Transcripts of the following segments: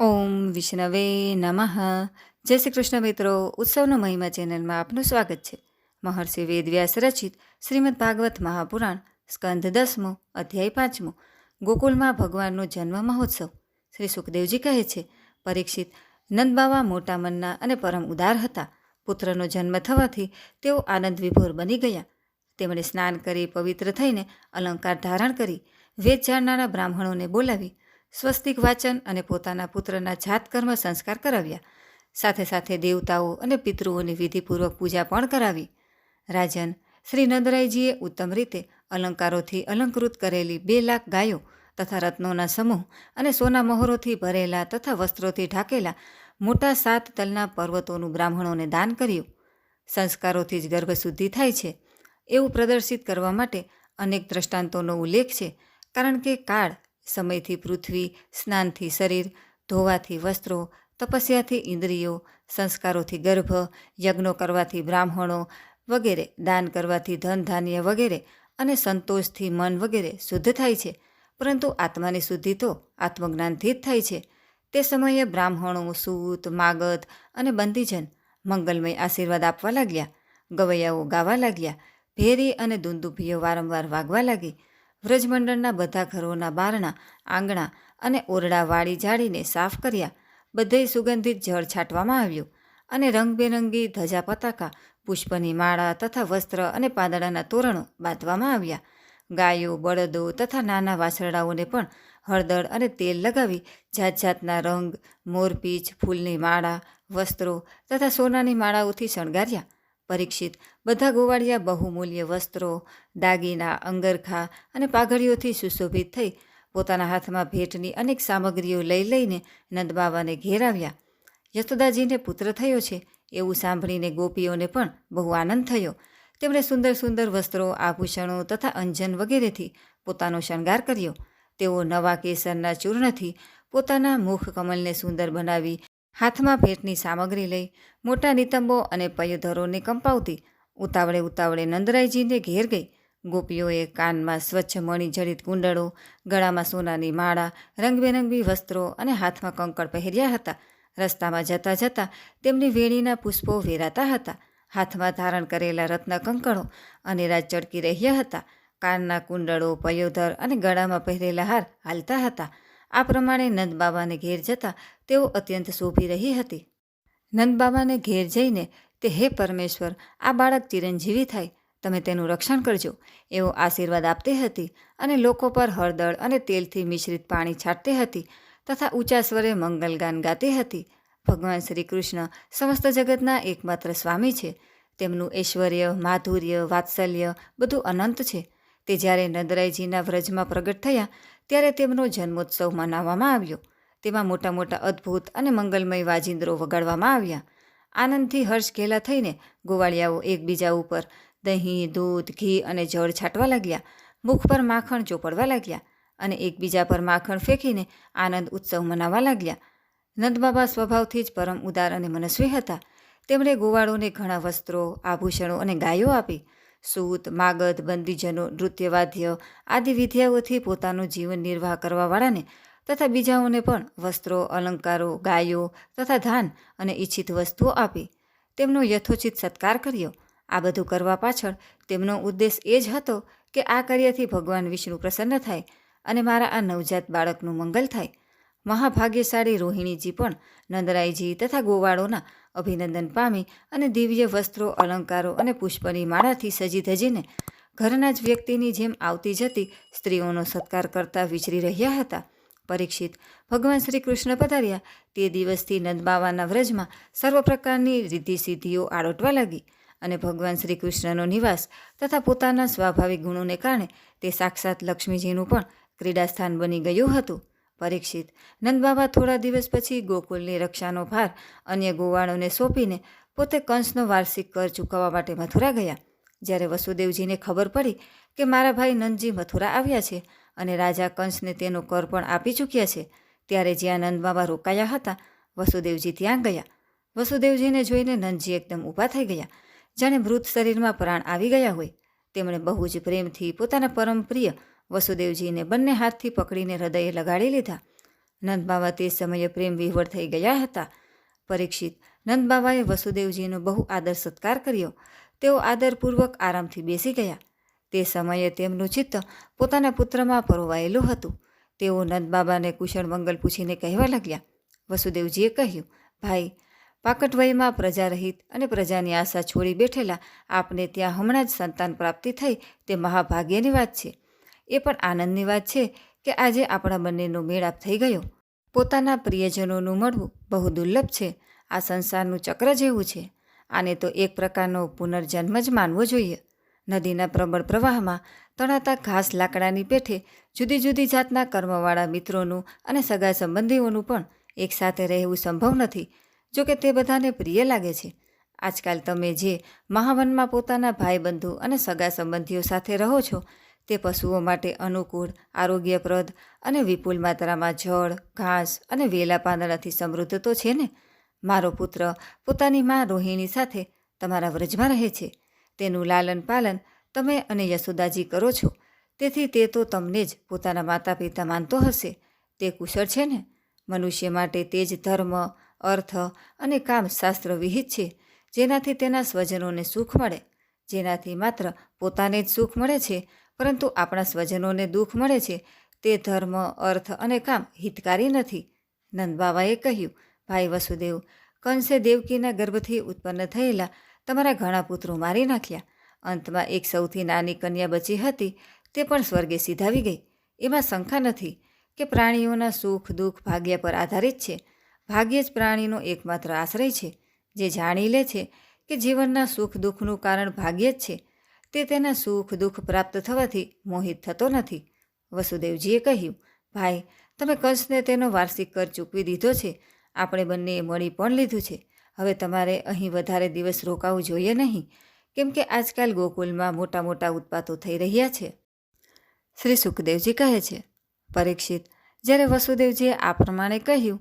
ઓમ વિષ્ણવે નમઃ. જય શ્રી કૃષ્ણ મિત્રો, ઉત્સવનો મહિમા ચેનલમાં આપનું સ્વાગત છે. મહર્ષિ વેદવ્યાસ રચિત શ્રીમદ ભાગવત મહાપુરાણ, સ્કંદ દસમો, અધ્યાય પાંચમો ગોકુલમાં ભગવાનનો જન્મ મહોત્સવ. શ્રી સુખદેવજી કહે છે, પરીક્ષિત નંદબાવા મોટા મનના અને પરમ ઉદાર હતા. પુત્રનો જન્મ થવાથી તેઓ આનંદ વિભોર બની ગયા. તેમણે સ્નાન કરી પવિત્ર થઈને અલંકાર ધારણ કરી વેદ જાણનારા બ્રાહ્મણોને બોલાવી સ્વસ્તિક વાચન અને પોતાના પુત્રના જાતકર્મ સંસ્કાર કરાવ્યા. સાથે સાથે દેવતાઓ અને પિતૃઓની વિધિપૂર્વક પૂજા પણ કરાવી. રાજન શ્રી નંદરાયજીએ ઉત્તમ રીતે અલંકારોથી અલંકૃત કરેલી બે લાખ ગાયો તથા રત્નોના સમૂહ અને સોના મહોરોથી ભરેલા તથા વસ્ત્રોથી ઢાંકેલા મોટા સાત તલના પર્વતોનું બ્રાહ્મણોને દાન કર્યું. સંસ્કારોથી જ ગર્ભશુદ્ધિ થાય છે. એવું પ્રદર્શિત કરવા માટે અનેક દ્રષ્ટાંતોનો ઉલ્લેખ છે, કારણ કે કાળ સમયથી પૃથ્વી, સ્નાનથી શરીર, ધોવાથી વસ્ત્રો, તપસ્યાથી ઇન્દ્રિયો, સંસ્કારોથી ગર્ભ, યજ્ઞો કરવાથી બ્રાહ્મણો વગેરે, દાન કરવાથી ધન ધાન્ય વગેરે અને સંતોષથી મન વગેરે શુદ્ધ થાય છે. પરંતુ આત્માની શુદ્ધિ તો આત્મજ્ઞાનથી જ થાય છે. તે સમયે બ્રાહ્મણો સૂત માગત અને બંદીજન મંગલમય આશીર્વાદ આપવા લાગ્યા, ગવૈયાઓ ગાવા લાગ્યા, ભેરી અને દુંદુભીઓ વારંવાર વાગવા લાગી વ્રજમંડળના બધા ઘરોના બારણા, આંગણા અને ઓરડા વાળી જાળીને સાફ કર્યા. બધે સુગંધિત જળ છાંટવામાં આવ્યું અને રંગબેરંગી ધજા પતાકા, પુષ્પની માળા તથા વસ્ત્ર અને પાંદડાના તોરણો બાંધવામાં આવ્યા. ગાયો, બળદો તથા નાના વાછરડાઓને પણ હળદર અને તેલ લગાવી જાત જાતના રંગ મોરપીંછ ફૂલની માળા, વસ્ત્રો તથા સોનાની માળાઓથી શણગાર્યા. પરીક્ષિત બધા ગોવાળિયા બહુમૂલ્ય વસ્ત્રો, દાગીના, અંગરખા અને પાઘડીઓથી સુશોભિત થઈ પોતાના હાથમાં ભેટની અનેક સામગ્રીઓ લઈ લઈને નંદબાવાને ઘેરાવ્યા. યશોદાજીને પુત્ર થયો છે એવું સાંભળીને ગોપીઓને પણ બહુ આનંદ થયો. તેમણે સુંદર સુંદર વસ્ત્રો, આભૂષણો તથા અંજન વગેરેથી પોતાનો શણગાર કર્યો. તેઓ નવા કેસરના ચૂર્ણથી પોતાના મુખ કમલને સુંદર બનાવી હાથમાં ભેટની સામગ્રી લઈ મોટા નિતંબો અને પયોધરોને કંપાવતી ઉતાવળે ઉતાવળે નંદરાયજીને ઘેર ગઈ. ગોપીઓએ કાનમાં સ્વચ્છ મણી જડિત કુંડળો, ગળામાં સોનાની માળા, રંગબેરંગી વસ્ત્રો અને હાથમાં કંકળ પહેર્યા હતા. રસ્તામાં જતાં જતાં તેમની વેણીના પુષ્પો વેરાતા હતા. હાથમાં ધારણ કરેલા રત્ન કંકણો અને રાજ ચડકી રહ્યા હતા. કાનના કુંડળો, પયોધર અને ગળામાં પહેરેલા હાર હાલતા હતા. આ પ્રમાણે નંદબાબાને ઘેર જતાં તેઓ અત્યંત શોભી રહી હતી. નંદબાબાને ઘેર જઈને તે હે પરમેશ્વર, આ બાળક ચિરંજીવી થાય, તમે તેનું રક્ષણ કરજો. એવો આશીર્વાદ આપતી હતી અને લોકો પર હળદર અને તેલથી મિશ્રિત પાણી છાંટતી હતી તથા ઊંચા સ્વરે મંગલગાન ગાતી હતી. ભગવાન શ્રી કૃષ્ણ સમસ્ત જગતના એકમાત્ર સ્વામી છે. તેમનું ઐશ્વર્ય, માધુર્ય, વાત્સલ્ય બધું અનંત છે. તે જ્યારે નદરાયજીના વ્રજમાં પ્રગટ થયા, ત્યારે તેમનો જન્મોત્સવ મનાવવામાં આવ્યો. તેમાં મોટા મોટા અદ્ભુત અને મંગલમય વાજિંદ્રો વગાડવામાં આવ્યા. આનંદથી હર્ષ ઘેલા થઈને ગોવાળિયાઓ એકબીજા ઉપર દહીં, દૂધ, ઘી અને જળ છાંટવા લાગ્યા. મુખ પર માખણ ચોપડવા લાગ્યા અને એકબીજા પર માખણ ફેંકીને આનંદ ઉત્સવ મનાવવા લાગ્યા. નંદબાબા સ્વભાવથી જ પરમ ઉદાર અને મનસ્વી હતા. તેમણે ગોવાળોને ઘણા વસ્ત્રો, આભૂષણો અને ગાયો આપી. સૂત, માગધ, બંદીજનો, નૃત્યવાદ્ય આદિ વિદ્યાઓથી પોતાનું જીવન નિર્વાહ કરવાવાળાને તથા બીજાઓને પણ વસ્ત્રો, અલંકારો, ગાયો તથા ધાન અને ઈચ્છિત વસ્તુઓ આપી. તેમનો યથોચિત સત્કાર કર્યો. આ બધું કરવા પાછળ તેમનો ઉદ્દેશ એ જ હતો કે આ કાર્યથી ભગવાન વિષ્ણુ પ્રસન્ન થાય અને મારા આ નવજાત બાળકનું મંગલ થાય. મહાભાગ્યશાળી રોહિણીજી પણ નંદરાયજી તથા ગોવાળોના અભિનંદન પામી અને દિવ્ય વસ્ત્રો, અલંકારો અને પુષ્પની માળાથી સજી ધજીને ઘરના જ વ્યક્તિની જેમ આવતી જતી સ્ત્રીઓનો સત્કાર કરતા વિચરી રહ્યા હતા. પરીક્ષિત. ભગવાન શ્રી કૃષ્ણ પધાર્યા. તે દિવસથી નંદબાવાના વ્રજમાં સર્વ પ્રકારની રિદ્ધિ સિદ્ધિઓ આડોટવા લાગી અને ભગવાન શ્રી કૃષ્ણનો નિવાસ તથા પોતાના સ્વાભાવિક ગુણોને કારણે તે સાક્ષાત લક્ષ્મીજીનું પણ ક્રીડાસ્થાન બની ગયું હતું. પરીક્ષિત. નંદબાબા થોડા દિવસ પછી ગોકુલની રક્ષાનો ભાર અન્ય ગોવાળોને સોંપીને પોતે કંસનો વાર્ષિક કર ચૂકવવા માટે મથુરા ગયા. જ્યારે વસુદેવજીને ખબર પડી કે મારા ભાઈ નંદજી મથુરા આવ્યા છે અને રાજા કંસને તેનો કર પણ આપી ચૂક્યા છે. ત્યારે જ્યાં નંદબાબા રોકાયા હતા, વસુદેવજી ત્યાં ગયા. વસુદેવજીને જોઈને નંદજી એકદમ ઊભા થઈ ગયા. જાણે મૃત શરીરમાં પ્રાણ આવી ગયા હોય. તેમણે બહુ જ પ્રેમથી પોતાના પરમ પ્રિય વસુદેવજીને બંને હાથથી પકડીને હૃદયે લગાડી લીધા. નંદ બાબા તે સમયે પ્રેમ વિહવળ થઈ ગયા હતા. પરીક્ષિત, નંદ બાબાએ વસુદેવજીનો બહુ આદર સત્કાર કર્યો. તેઓ આદરપૂર્વક આરામથી બેસી ગયા. તે સમયે તેમનું ચિત્ત પોતાના પુત્રમાં પરોવાયેલું હતું. તેઓ નંદબાબાને કુશળ મંગલ પૂછીને કહેવા લાગ્યા. વસુદેવજીએ કહ્યું, ભાઈ, પાકટવયમાં પ્રજા રહિત અને પ્રજાની આશા છોડી બેઠેલા આપને ત્યાં હમણાં જ સંતાન પ્રાપ્તિ થઈ તે મહાભાગ્યની વાત છે. એ પણ આનંદની વાત છે કે આજે આપણા બંનેનો મેળાપ થઈ ગયો. પોતાના પ્રિયજનોનું મળવું બહુ દુર્લભ છે. આ સંસારનું ચક્ર જેવું છે. આને તો એક પ્રકારનો પુનર્જન્મ જ માનવો જોઈએ. નદીના પ્રબળ પ્રવાહમાં તણાતા ઘાસ લાકડાની પેઠે જુદી જુદી જાતના કર્મવાળા મિત્રોનું અને સગા સંબંધીઓનું પણ એકસાથે રહેવું સંભવ નથી, જો કે તે બધાને પ્રિય લાગે છે. આજકાલ તમે જે મહાવનમાં પોતાના ભાઈબંધુ અને સગા સંબંધીઓ સાથે રહો છો, તે પશુઓ માટે અનુકૂળ, આરોગ્યપ્રદ અને વિપુલ માત્રામાં જળ, ઘાસ અને વેલા પાંદડાથી સમૃદ્ધ તો છે ને? મારો પુત્ર પોતાની મા રોહિણી સાથે તમારા વ્રજમાં રહે છે. તેનું લાલન પાલન તમે અને યશોદાજી કરો છો. તેથી તે તો તમને જ પોતાના માતા પિતા માનતો હશે. તે કુશળ છે ને? મનુષ્ય માટે તે જ ધર્મ, અર્થ અને કામ શાસ્ત્ર વિહિત છે. જેનાથી તેના સ્વજનોને સુખ મળે. જેનાથી માત્ર પોતાને જ સુખ મળે છે, પરંતુ આપણા સ્વજનોને દુઃખ મળે છે. તે ધર્મ, અર્થ અને કામ હિતકારી નથી. નંદબાવાએ કહ્યું, ભાઈ વસુદેવ, કંસે દેવકીના ગર્ભથી ઉત્પન્ન થયેલા તમારા ઘણા પુત્રો મારી નાખ્યા. અંતમાં એક સૌથી નાની કન્યા બચી હતી, તે પણ સ્વર્ગે સીધાવી ગઈ. એમાં શંકા નથી કે પ્રાણીઓના સુખ દુઃખ ભાગ્ય પર આધારિત છે. ભાગ્ય જ પ્રાણીનો એકમાત્ર આશ્રય છે, જે જાણી લે છે કે જીવનના સુખ દુઃખનું કારણ ભાગ્ય જ છે. તે તેના સુખ દુઃખ પ્રાપ્ત થવાથી મોહિત થતો નથી. વસુદેવજીએ કહ્યું, ભાઈ, તમે કંસને તેનો વાર્ષિક કર ચૂકવી દીધો છે. આપણે બંનેએ મળી પણ લીધું છે. હવે તમારે અહીં વધારે દિવસ રોકાવું જોઈએ નહીં, કેમ કે આજકાલ ગોકુલમાં મોટા મોટા ઉત્પાતો થઈ રહ્યા છે. શ્રી સુખદેવજી કહે છે, પરીક્ષિત, જ્યારે વસુદેવજીએ આ પ્રમાણે કહ્યું,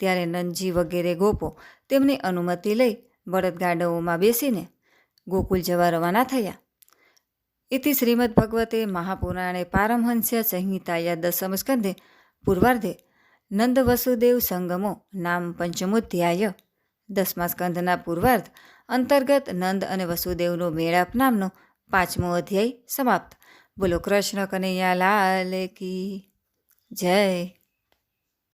ત્યારે નંદજી વગેરે ગોપો તેમની અનુમતિ લઈ બળદગાડાઓમાં બેસીને ગોકુલ જવા રવાના થયા. ઇતિ શ્રીમદ ભગવતે મહાપુરાણે પારમહંસ્ય સંહિતાયા દસમ સ્કંદે પૂર્વાર્ધે નંદ વસુદેવ સંગમો નામ પંચમોધ્યાય દસમા સ્કંધના પૂર્વાર્ધ અંતર્ગત નંદ અને વસુદેવનો મેળાપ નામનો પાંચમો અધ્યાય સમાપ્ત. બોલો કૃષ્ણ કનૈયા લાલ કી જય.